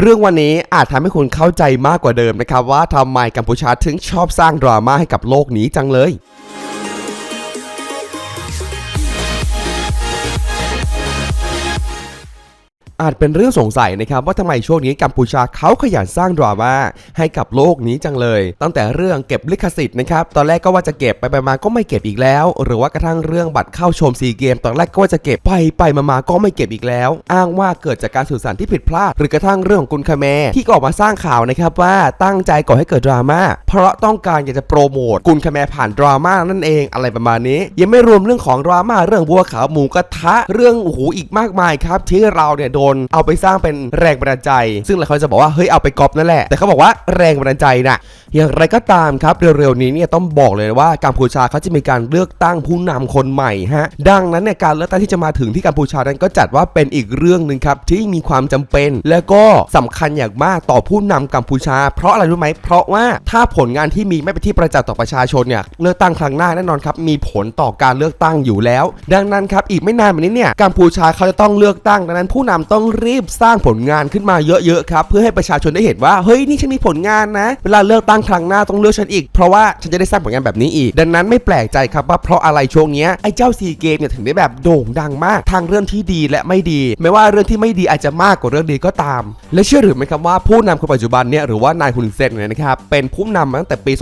เรื่องวันนี้อาจทำให้คุณเข้าใจมากกว่าเดิมนะครับว่าทำไมกัมพูชาถึงชอบสร้างดราม่าให้กับโลกนี้จังเลย อาจเป็นเรื่องสงสัยนะครับว่าทำไมช่วงนี้กัมพูชาเขาขยันสร้างดราม่าให้กับโลกนี้จังเลย ตั้งแต่เรื่องเก็บลิขสิทธิ์นะครับตอนแรกก็ว่าจะเก็บไปไปมาก็ไม่เก็บอีกแล้ว หรือว่ากระทั่งเรื่องบัตรเข้าชมซีเกม ตอนแรกก็ว่าจะเก็บไปไปมามาก็ไม่เก็บอีกแล้ว อ้างว่าเกิดจากการสื่อสารที่ผิดพลาด หรือกระทั่งเรื่องของกุนคาแมที่ก็ออกมาสร้างข่าวนะครับว่าตั้งใจก่อให้เกิดดราม่าเพราะต้องการอยากจะโปรโมทกุนคาแมผ่านดราม่านั่นเองอะไรประมาณนี้ ยังไม่รวมเรื่องของดราม่าเรื่องบัวขาวหมูกระทะเรื่องโอ้โหอีกมากมายครับที่เราเนี่ยโดนเอาไปสร้างเป็นแรงบันดาลใจ ซึ่งหลายคนจะบอกว่าเฮ้ยเอาไปก๊อปนั่นแหละ แต่เขาบอกว่าแรงบันดาลใจน่ะ อย่างไรก็ตามครับเร็วๆนี้เนี่ยต้องบอกเลยว่ากัมพูชาเขาจะมีการเลือกตั้งผู้นำคนใหม่ฮะ ดังนั้นเนี่ยการเลือกตั้งที่จะมาถึงที่กัมพูชานั้นก็จัดว่าเป็นอีกเรื่องหนึ่งครับที่มีความจำเป็น และก็สำคัญอย่างมากต่อผู้นำกัมพูชา เพราะอะไรรู้ไหมเพราะว่าถ้าผลงานที่มีไม่เป็นที่ประจักษ์ต่อประชาชนเนี่ยเลือกตั้งครั้งหน้าแน่นอนครับมีผลต่อการเลือกตั้งอยู่แล้ว ดังนั้นครับอีกไม่นานมานี้เนี่ยกัมพูชาเขาจะต้องเลือกตั้งดังนั้นผู้นำต้้องรีบสร้างผลงานขึ้นมาเยอะๆครับเพื่อให้ประชาชนได้เห็นว่าเฮ้ยนี่ฉันมีผลงานนะ เวลาเลือกตั้งครั้งหน้าต้องเลือกฉันอีก เพราะว่าฉันจะได้สร้างผลงานแบบนี้อีก ดังนั้นไม่แปลกใจครับว่าเพราะอะไรช่วงนี้ไอ้เจ้าซีเกมเนี่ยถึงได้แบบโด่งดังมากทางเรื่องที่ดีและไม่ดี ไม่ว่าเรื่องที่ไม่ดีอาจจะมากกว่าเรื่องดีก็ตาม และเชื่อหรือไม่ครับว่าผู้นำคนปัจจุบันเนี่ยหรือว่านายฮุนเซนเนี่ยนะครับเป็นผู้นำมาตั้งแต่ปี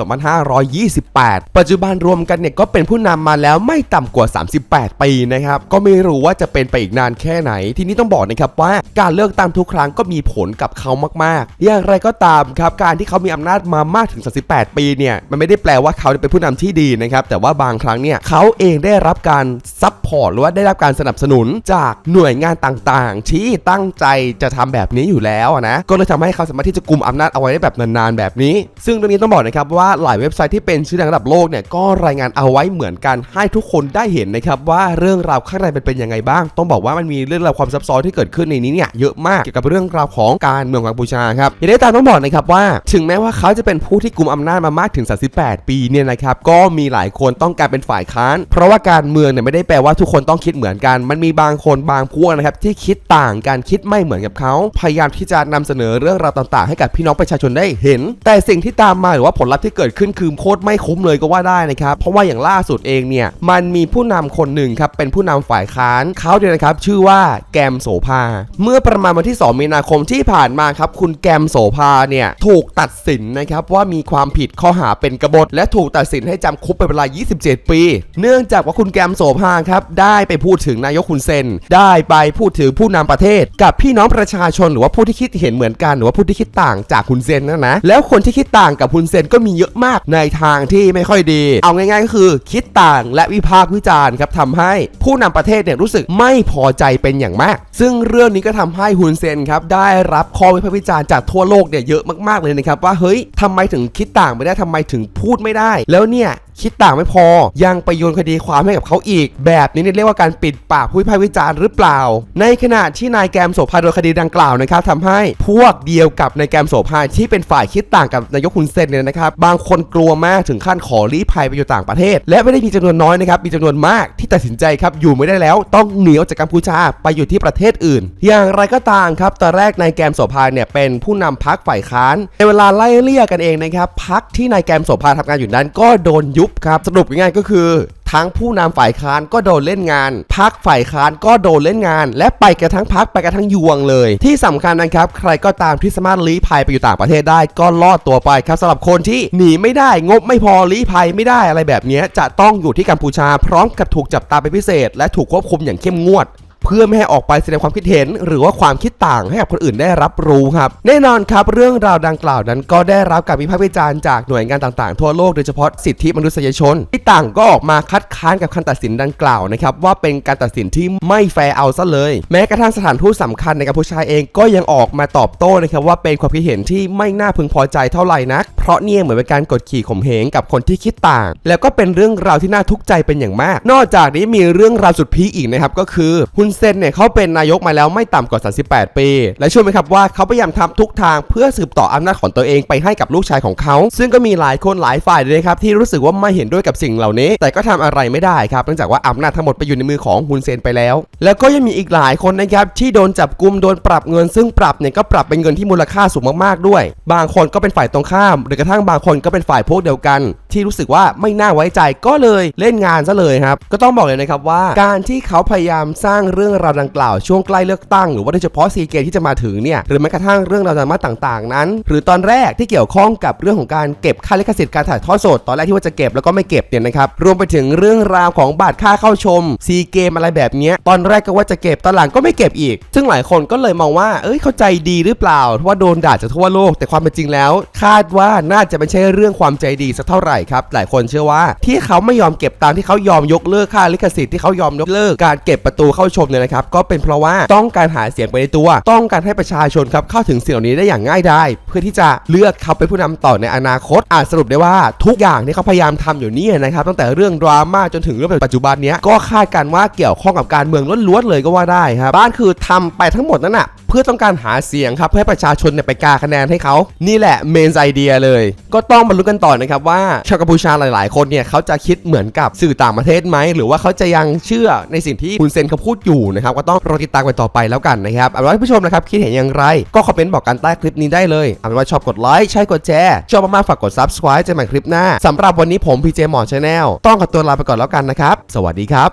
2528 ปัจจุบันรวมกันเนี่ยก็เป็นผู้นำมาแล้วไม่ต่ำกว่า 38 ปีนะครับก็ไม่รู้ว่าจะเป็นไปอีกนานแค่ไหน ทีนี้ต้องบอกนะครับว่าการเลือกตั้งทุกครั้งก็มีผลกับเขามากๆ อย่างไรก็ตามครับการที่เขามีอำนาจมามากถึง 38 ปีเนี่ยมันไม่ได้แปลว่าเขาเป็นผู้นำที่ดีนะครับแต่ว่าบางครั้งเนี่ยเขาเองได้รับการซัพพอร์ตหรือว่าได้รับการสนับสนุนจากหน่วยงานต่างๆ ที่ตั้งใจจะทำแบบนี้อยู่แล้วนะก็เลยทำให้เขาสามารถที่จะกุมอำนาจเอาไว้ได้แบบนานๆแบบนี้ ซึ่งเรื่องนี้ต้องบอกนะครับว่าหลายเว็บไซต์ที่เป็นชื่อดังระดับโลกเนี่ยก็รายงานเอาไว้เหมือนกันให้ทุกคนได้เห็นนะครับว่าเรื่องราวข้างในเป็นเป็นยังไงบ้าง ต้องบอกว่ามันมีเรื่องราวความซับซ้อนที่เกิดขึ้นในนี้เนี่ยเยอะมากเกี่ยวกับเรื่องราวของการเมืองกัมพูชาครับอย่างไรตามต้องบอกนะครับว่า ถึงแม้ว่าเขาจะเป็นผู้ที่กลุ่มอำนาจมามากถึง 38 ปีเนี่ยนะครับก็มีหลายคนต้องการเป็นฝ่ายค้าน เพราะว่าการเมืองเนี่ยไม่ได้แปลว่าทุกคนต้องคิดเหมือนกัน มันมีบางคนบางพวกนะครับที่คิดต่างกันคิดไม่เหมือนกับเขาพยายามที่จะนำเสนอเรื่องราวต่างๆ ให้กับพี่น้องประชาชนได้เห็น แต่สิ่งที่ตามมาหรือว่าผลลัพธ์ที่เกิดขึ้นคือโคตรไม่คุ้มเลยก็ว่าได้นะครับเพราะว่าอย่างล่าสุดเองเนี่ยมันมีผู้นำคนหนึ่งครับเป็นผู้นำฝ่ายค้านเขาเนี่ยนะครับชื่อว่าแกมโสภาเมื่อประมาณวันที่ 2 มีนาคมที่ผ่านมาครับคุณแกมโสภาเนี่ยถูกตัดสินนะครับว่ามีความผิดข้อหาเป็นกบฏ และถูกตัดสินให้จำคุกเป็นเวลา 27 ปี เนื่องจากว่าคุณแกมโสภาครับได้ไปพูดถึงนายกคุณเซน ได้ไปพูดถึงผู้นำประเทศ กับพี่น้องประชาชนหรือว่าผู้ที่คิดเห็นเหมือนกันหรือว่าผู้ที่คิดต่างจากคุณเซนนะนะแล้วคนที่คิดต่างกับคุณเซนก็มีเยอะมากในทางที่ไม่ค่อยดี เอาง่ายๆก็คือคิดต่างและวิพากษ์วิจารณ์ครับทำให้ผู้นำประเทศเนี่ยรู้สึกไม่พอใจเป็นอย่างมาก ซึ่งเรื่องนี้ก็ทำให้ฮุนเซนครับได้รับข้อวิพากษ์วิจารณ์จากทั่วโลกเนี่ยเยอะมากๆเลยนะครับว่าเฮ้ยทำไมถึงคิดต่างไม่ได้ทำไมถึงพูดไม่ได้ แล้วเนี่ยคิดต่างไม่พอ ยังไปโยนคดีความให้กับเขาอีก แบบนี้เรียกว่าการปิดปากผู้วิพากษ์วิจารณ์หรือเปล่า ในขณะที่นายแกมโสภาโดนคดีดังกล่าวนะครับทำให้พวกเดียวกับนายแกมโสภาที่เป็นฝ่ายคิดต่างกับนายกฮุนเซนเนี่ยนะครับ บางคนกลัวมากถึงขั้นขอลี้ภัยไปอยู่ต่างประเทศ และไม่ได้มีจำนวนน้อยนะครับมีจำนวนมากที่ตัดสินใจครับอยู่ไม่ได้แล้วต้องหนีออกจากกัมพูชาไปอยู่ที่ประเทศอื่น อย่างไรก็ตามครับตอนแรกนายแกมโสภาเนี่ยเป็นผู้นำพักฝ่ายค้านในเวลาไล่เลี่ยกันเองนะครับพักที่นายแกมโสภาทำงานอยู่นั้นก็โดนยุบครับสรุปง่ายๆก็คือทั้งผู้นำฝ่ายค้านก็โดนเล่นงาน พักฝ่ายค้านก็โดนเล่นงาน และไปกระทั้งพักไปกระทั้งยวงเลย ที่สำคัญนะครับ ใครก็ตามที่สามารถลี้ภัยไปอยู่ต่างประเทศได้ ก็รอดตัวไปครับสำหรับคนที่หนีไม่ได้งบไม่พอลี้ภัยไม่ได้อะไรแบบนี้จะต้องอยู่ที่กัมพูชาพร้อมกับถูกจับตาเป็นพิเศษ และถูกควบคุมอย่างเข้มงวด เพื่อไม่ให้ออกไปแสดงความคิดเห็น หรือว่าความคิดต่างให้กับคนอื่นได้รับรู้ครับ แน่นอนครับ เรื่องราวดังกล่าวนั้นก็ได้รับการวิพากษ์วิจารณ์จากหน่วยงานต่างๆ ทั่วโลกโดยเฉพาะสิทธิมนุษยชน ที่ต่างก็ออกมาคัดค้านกับคำตัดสินดังกล่าวนะครับว่าเป็นการตัดสินที่ไม่แฟร์เอาซะเลย แม้กระทั่งสถานทูตสำคัญในกัมพูชาเองก็ยังออกมาตอบโต้นะครับว่าเป็นความคิดเห็นที่ไม่น่าพึงพอใจเท่าไหร่นัก เพราะเนี่ยเหมือนเป็นการกดขี่ข่มเหงกับคนที่คิดต่าง แล้วก็เป็นเรื่องราวที่น่าทุกข์ใจเป็นอย่างมาก นอกจากนี้มีเรื่องราวสุดพีคอีกนะครับก็คือฮุนเซนเนี่ยเขาเป็นนายกมาแล้วไม่ต่ำกว่า 38 ปี และเชื่อไหมครับว่าเขาพยายามทำทุกทางเพื่อสืบต่ออำนาจของตัวเองไปให้กับลูกชายของเขา ซึ่งก็มีหลายคนหลายฝ่ายเลยครับที่รู้สึกว่าไม่เห็นด้วยกับสิ่งเหล่านี้ แต่ก็ทำอะไรไม่ได้ครับเนื่องจากว่าอำนาจทั้งหมดไปอยู่ในมือของฮุนเซนไปแล้ว แล้วก็ยังมีอีกหลายคนนะครับที่โดนจับกุมโดนปรับเงิน ซึ่งปรับเนี่ยก็ปรับเป็นเงินที่มูลค่าสูงมากๆด้วย บางคนก็เป็นฝ่ายตรงข้าม หรือกระทั่งบางคนก็เป็นฝ่ายพวกเดียวกัน ที่รู้สึกว่าไม่น่าไว้ใจก็เลยเล่นงานซะเลยครับ ก็ต้องบอกเลยนะครับว่า การที่เขาพยายามสร้างเรื่องราวดังกล่าวช่วงใกล้เลือกตั้งหรือว่าโดยเฉพาะซีเกมที่จะมาถึงเนี่ยหรือแม้กระทั่งเรื่องราวดราม่าต่างๆ นั้น หรือตอนแรกที่เกี่ยวข้องกับเรื่องของการเก็บค่าลิขสิทธิ์การถ่ายทอดสดตอนแรกที่ว่าจะเก็บแล้วก็ไม่เก็บเนี่ยนะครับรวมไปถึงเรื่องราวของบัตรค่าเข้าชมซีเกมอะไรแบบนี้ตอนแรกก็ว่าจะเก็บตอนหลังก็ไม่เก็บอีก ซึ่งหลายคนก็เลยมองว่าเอ้ยเข้าใจดีหรือเปล่าเพราะว่าโดนด่าจากทั่วโลก แต่ความเป็นจริงแล้ว คาดว่าน่าจะไม่ใช่เรื่องความใจดีสักเท่าไหร่ครับหลายคนเชื่อว่าที่เขาไม่ยอมเก็บตามที่เขายอมยกเลิกค่าลิขสิทธิ์ที่เขายอมยกเลิกการเก็บประตูเข้าชมเนี่ยนะครับก็เป็นเพราะว่าต้องการหาเสียงไปในตัว ต้องการให้ประชาชนครับเข้าถึงสิ่งเหล่านี้ได้อย่างง่ายดายเพื่อที่จะเลือกเขาเป็นผู้นำต่อในอนาคตอาจสรุปได้ว่าทุกอย่างที่เขาพยายามทำอยู่นี่นะครับตั้งแต่เรื่องดราม่าจนถึงเรื่องปัจจุบันนี้ก็คาดการณ์ว่าเกี่ยวข้องกับการเมืองล้วนๆเลยก็ว่าได้ครับบ้านคือทำไปทั้งหมดนั้นน่ะเพื่อต้องการหาเสียงครับเพื่อให้ประชาชนเนี่ยไปกาคะแนนให้เขานี่แหละเมนไอเดียเลย ก็ต้องมาลุ้นกันต่อนะครับว่าชาวกัมพูชาหลาย ๆ คนเนี่ยเขาจะคิดเหมือนกับสื่อต่างประเทศไหม หรือว่าเขาจะยังเชื่อในสิ่งที่คุณเซนเขาพูดอยู่นะครับ ก็ต้องรอติดตามกันต่อไปแล้วกันนะครับเอาเป็นว่าผู้ชมนะครับ คิดเห็นอย่างไร ก็คอมเมนต์บอกกันใต้คลิปนี้ได้เลยเอาไว้ชอบกดไลค์ใช่กดแชร์ชอบมากๆฝากกด subscribe เจอกันใหม่คลิปหน้าสำหรับวันนี้ผมพีเจหมอชาแนลต้องขอตัวลาไปก่อนแล้วกันนะครับสวัสดีครับ